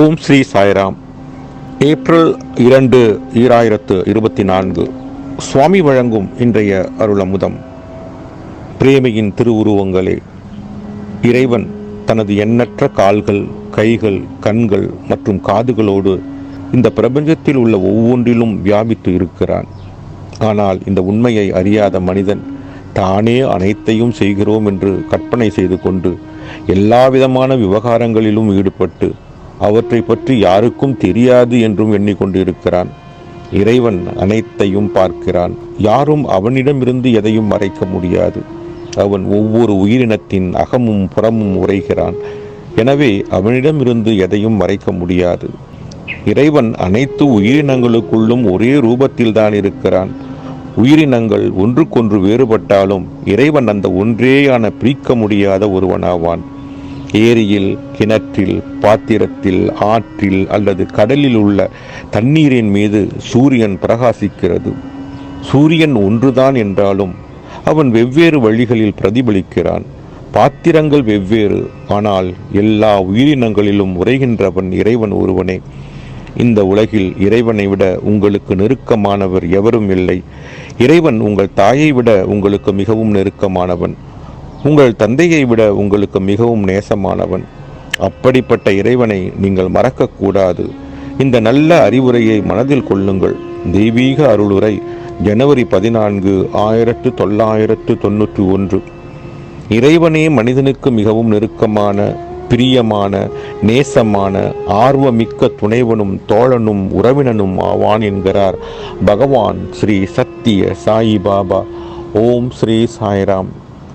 ஓம் Sri Sairam. April இரண்டு ஈராயிரத்து இருபத்தி நான்கு. சுவாமி வழங்கும் இன்றைய அருளமுதம். பிரேமையின் திருவுருவங்களே இறைவன் தனது எண்ணற்ற கால்கள் கைகள் கண்கள் மற்றும் காதுகளோடு இந்த பிரபஞ்சத்தில் உள்ள ஒவ்வொன்றிலும் வியாபித்து இருக்கிறான். ஆனால் இந்த உண்மையை அறியாத மனிதன் தானே அனைத்தையும் செய்கிறோம் என்று கற்பனை செய்து கொண்டு எல்லா விதமான விவகாரங்களிலும் ஈடுபட்டு அவற்றை பற்றி யாருக்கும் தெரியாது என்றும் எண்ணிக்கொண்டிருக்கிறான். இறைவன் அனைத்தையும் பார்க்கிறான். யாரும் அவனிடமிருந்து எதையும் மறைக்க முடியாது. அவன் ஒவ்வொரு உயிரினத்தின் அகமும் புறமும் உரைகிறான் எனவே அவனிடமிருந்து எதையும் மறைக்க முடியாது. இறைவன் அனைத்து உயிரினங்களுக்குள்ளும் ஒரே ரூபத்தில்தான் இருக்கிறான். உயிரினங்கள் ஒன்றுக்கொன்று வேறுபட்டாலும் இறைவன் அந்த ஒன்றேயான பிரிக்க முடியாத ஒருவனாவான். ஏரியில் கிணற்றில் பாத்திரத்தில் ஆற்றில் அல்லது கடலில் உள்ள தண்ணீரின் மீது சூரியன் பிரகாசிக்கிறது. சூரியன் ஒன்றுதான் என்றாலும் அவன் வெவ்வேறு வழிகளில் பிரதிபலிக்கிறான். பாத்திரங்கள் வெவ்வேறு ஆனால் எல்லா உயிரினங்களிலும் உரைகின்றவன் இறைவன் ஒருவனே. இந்த உலகில் இறைவனை விட உங்களுக்கு நெருக்கமானவர் எவரும் இல்லை. இறைவன் உங்கள் தாயை விட உங்களுக்கு மிகவும் நெருக்கமானவன். உங்கள் தந்தையை விட உங்களுக்கு மிகவும் நேசமானவன். அப்படிப்பட்ட இறைவனை நீங்கள் மறக்கக்கூடாது. இந்த நல்ல அறிவுரையை மனதில் கொள்ளுங்கள். தெய்வீக அருளுரை ஜனவரி பதினான்கு ஆயிரத்து தொள்ளாயிரத்து தொன்னூற்றி ஒன்று. இறைவனே மனிதனுக்கு மிகவும் நெருக்கமான பிரியமான நேசமான ஆர்வமிக்க துணைவனும் தோழனும் உறவினனும் ஆவான் என்கிறார் பகவான் ஸ்ரீ சத்திய சாயி பாபா ஓம் ஸ்ரீ சாய்ராம்.